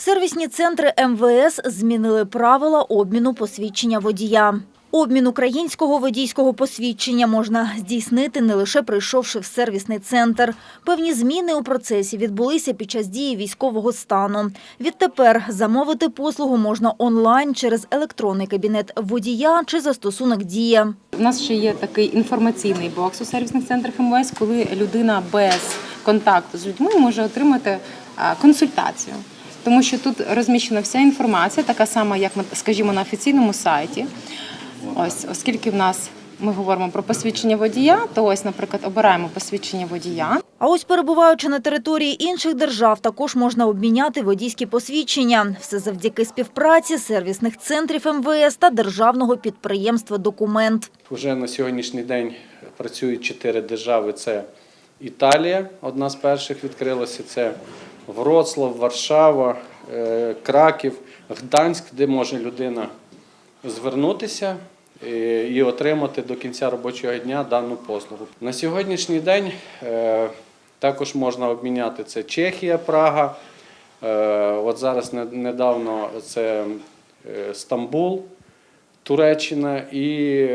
Сервісні центри МВС змінили правила обміну посвідчення водія. Обмін українського водійського посвідчення можна здійснити не лише прийшовши в сервісний центр. Певні зміни у процесі відбулися під час дії військового стану. Відтепер замовити послугу можна онлайн через електронний кабінет водія чи застосунок Дія. У нас ще є такий інформаційний бокс у сервісних центрах МВС, коли людина без контакту з людьми може отримати консультацію. Тому що тут розміщена вся інформація, така сама, як ми, скажімо, на офіційному сайті. Ось, оскільки в нас ми говоримо про посвідчення водія, то ось, наприклад, обираємо посвідчення водія. А ось перебуваючи на території інших держав, також можна обміняти водійські посвідчення. Все завдяки співпраці сервісних центрів МВС та державного підприємства «Документ». Вже на сьогоднішній день працюють чотири держави. Це Італія, одна з перших відкрилася. Це Вроцлав, Варшава, е, Краків, Гданськ, де може людина звернутися е, і отримати до кінця робочого дня дану послугу. На сьогоднішній день е, також можна обміняти це Чехія, Прага. От зараз недавно це Стамбул. Туреччина і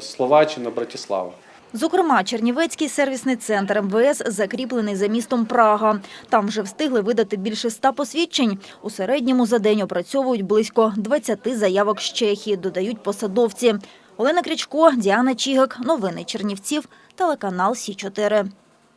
Словаччина, Братислава. Зокрема, Чернівецький сервісний центр МВС закріплений за містом Прага. Там вже встигли видати більше ста посвідчень. У середньому за день опрацьовують близько 20 заявок з Чехії, додають посадовці. Олена Крічко, Діана Чігак. Новини Чернівців. Телеканал Сі 4